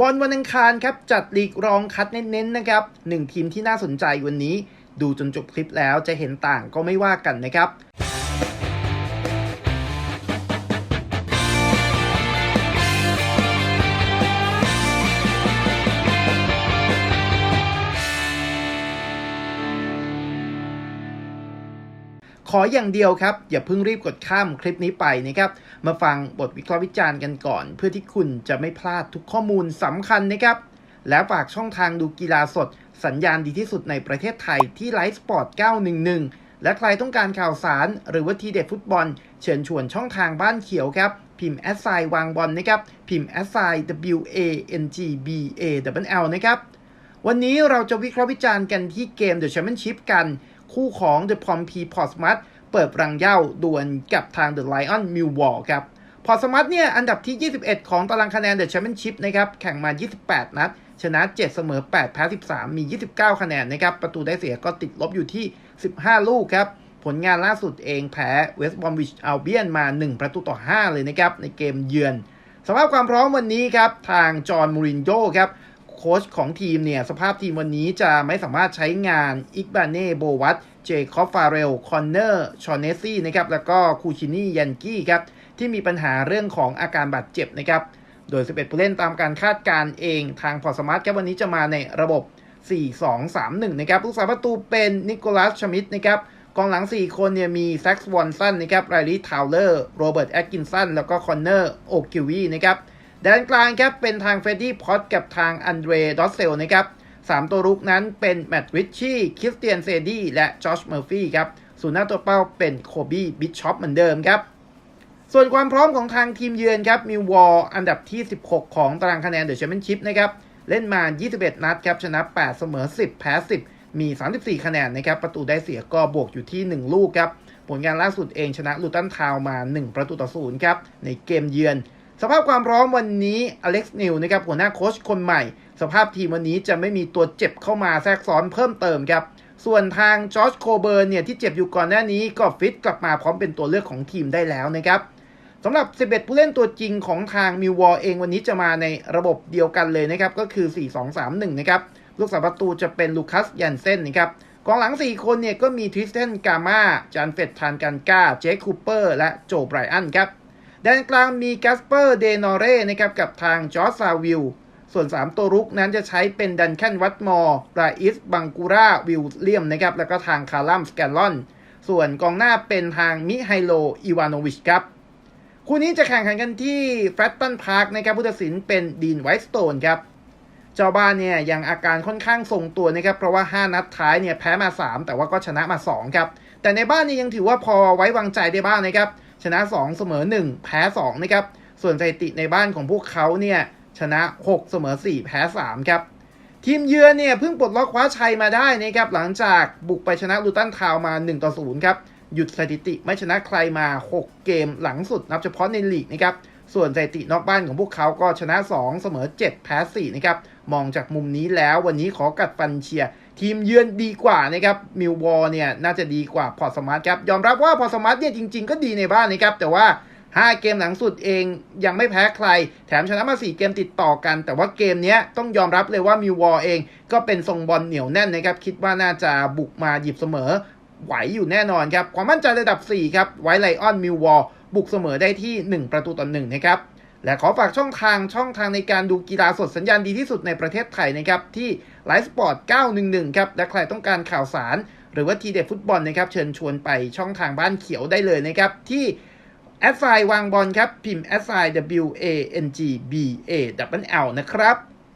บอลวันอังคารครับจัดลีกรองคัดเน้นๆนะครับหนึ่งทีมที่น่าสนใจวันนี้ ดูจนจบคลิปแล้วจะเห็นต่างก็ไม่ว่ากันนะครับ ออย่างเดียวครับ อย่าเพิ่งรีบกดข้ามคลิปนี้ไปนะครับ มาฟังบทวิเคราะห์วิจารณ์กันก่อน เพื่อที่คุณจะไม่พลาดทุกข้อมูลสำคัญนะครับ แล้วฝากช่องทางดูกีฬาสด สัญญาณดีที่สุดในประเทศไทยที่ไลฟ์สปอร์ต 911 และใครต้องการข่าวสาร หรือว่าทีเด็ดฟุตบอล เชิญชวนช่องทางบ้านเขียวครับ พิมพ์แอสไซวางบอลนะครับ พิมพ์แอสไซ W A N G B A W L นะครับ วันนี้เราจะวิเคราะห์วิจารณ์กันที่เกม The Championship กัน คู่ของ The p o m p e p o r t s m o u t h เปิดรังเย่าดวลกับทาง The Lion Millwall ครับพอร์สมัตเนี่ยอันดับที่ 21 ของตารางคะแนน The Championship นะครับแข่งมา 28 นัด ชนะ 7 เสมอ 8 แพ้ 13 มี 29 คะแนนนะครับประตูได้เสียก็ติดลบอยู่ที่ 15 ลูกครับผลงานล่าสุดเองแพ้ West Bromwich Albion มา 1 ประตูต่อ 5 เลยนะครับในเกมเยือนสภาพความพร้อมวันนี้ครับทางจอห์นมูรินโญ่ครับ โค้ชของทีมเนี่ย สภาพทีมวันนี้จะไม่สามารถใช้งานอิกบาเน่โบวัตเจคอบฟาเรล คอนเนอร์ ชอนเนซี่นะครับ แล้วก็คูชินี่ยันกี้ครับ ที่มีปัญหาเรื่องของอาการบาดเจ็บนะครับ โดย 11 ผู้เล่นตามการคาดการเองทางพอสมาร์ทครับวันนี้จะมาในระบบ 4-2-3-1 นะครับลูกสาประตูเป็นนิโคลัสชมิดนะครับกองหลัง 4 คนเนี่ยมีแซ็กซ์วอนสันนะครับไรลีทาวเลอร์ โรเบิร์ตแอตกินสันแล้วก็คอนเนอร์ โอคิวีนะครับ แดนกลางครับเป็นทางเฟดดี้พอตกับทางอันเดรดอสเซลนะครับสามตัวรุกนั้นเป็นแมตต์ริชชี่คริสเตียนเซดี้และจอชเมอร์ฟี่ครับส่วนหน้าตัวเป้าเป็นโคบี้บิชชอปเหมือนเดิมครับส่วนความพร้อมของทางทีมเยือนครับมิววอลอันดับที่ 16 ของตารางคะแนนเดอะแชมเปี้ยนชิพนะครับเล่นมา 21 นัดครับชนะ 8 เสมอ 10 แพ้ 10 มี 34 คะแนนนะครับประตูได้เสียก็บวกอยู่ที่ 1 ลูกครับผลงานล่าสุดเองชนะลูตันทาวน์มา 1 ประตูต่อศูนย์ครับในเกมเยือน สภาพความพร้อมวันนี้อเล็กซ์นิวนะครับหัวหน้าโค้ชคนใหม่ สภาพทีมวันนี้จะไม่มีตัวเจ็บเข้ามาแทรกซ้อนเพิ่มเติมครับ ส่วนทางจอร์จโคเบิร์นเนี่ยที่เจ็บอยู่ก่อนหน้านี้ก็ฟิตกลับมาพร้อมเป็นตัวเลือกของทีมได้แล้วนะครับสำหรับ 11 ผู้เล่นตัวจริงของทางมิววอลเองวันนี้จะมาในระบบเดียวกันเลยนะครับ ก็คือ 4-2-3-1 นะครับ ลูกสาประตูจะเป็นลูคัสยันเซนนะครับกองหลัง 4 คนเนี่ยก็มีทริสเทนกามาจานเฟตทานกันกาเจคคูเปอร์ และโจไบรอันครับ แดนกลางมีแกสเปอร์เดนอเร่นะครับกับทางจอร์ซาวิลส่วน 3 ตัวรุกนั้นจะใช้เป็นดันแคนวัตมอร์ราอิสบังกูราวิลเลียมนะครับแล้วก็ทางคาร์ลัมสแกนลอน ส่วนกองหน้าเป็นทางมิไฮโลอีวานโนวิชครับคู่นี้จะแข่งขันกันที่แฟตตันพาร์คนะครับผู้ตัดสินเป็นดีนไวท์สโตนครับเจ้าบ้านเนี่ยยังอาการค่อนข้างทรงตัวนะครับเพราะว่า 5 นัดท้ายเนี่ยแพ้มา 3 แต่ว่าก็ชนะมา 2 ครับ แต่ในบ้านนี่ยังถือว่าพอไว้วางใจได้บ้างนะครับ ชนะ 2 เสมอ 1 แพ้2นะครับส่วนสถิติในบ้านของพวกเขาเนี่ยชนะ 6 เสมอ 4 แพ้3ครับทีมเยือนเนี่ยเพิ่งปลดล็อกคว้าชัยมาได้นะครับหลังจากบุกไปชนะลูตันทาวน์มา1ต่อ0ครับหยุดสถิติไม่ชนะใครมา 6 เกมหลังสุดนับเฉพาะในลีกนะครับส่วนสถิตินอกบ้านของพวกเขาก็ชนะ 2 เสมอ 7 แพ้4นะครับมองจากมุมนี้แล้ววันนี้ขอกัดฟันเชียร์ ทีมเยือนดีกว่านะครับมิลวอลเนี่ยน่าจะดีกว่าพอสมาร์ทครับยอมรับว่าพอสมาร์ทเนี่ยจริง ๆ ก็ดีในบ้านนะครับแต่ว่า 5 เกมหลังสุดเองยังไม่แพ้ใคร แถมชนะมา 4 เกมติดต่อกัน แต่ว่าเกมนี้ต้องยอมรับเลยว่ามิววอลเองก็เป็นทรงบอลเหนียวแน่นนะครับคิดว่าน่าจะบุกมาหยิบเสมอไหวอยู่แน่นอนครับความมั่นใจระดับ 4 ครับไวไลออนมิววอลบุกเสมอได้ที่ 1 ประตูต่อ1นะครับ และขอฝากช่องทางช่องทางในการดูกีฬาสดสัญญาณดีที่สุดในประเทศไทยนะครับ ที่ไลฟ์สปอร์ต 911 ครับ และใครต้องการข่าวสาร หรือว่าทีเด็ดฟุตบอลนะครับ เชิญชวนไปช่องทางบ้านเขียวได้เลยนะครับ ที่แอดไซวางบอลครับ พิมพ์แอดไซ W A N G B A W L นะครับ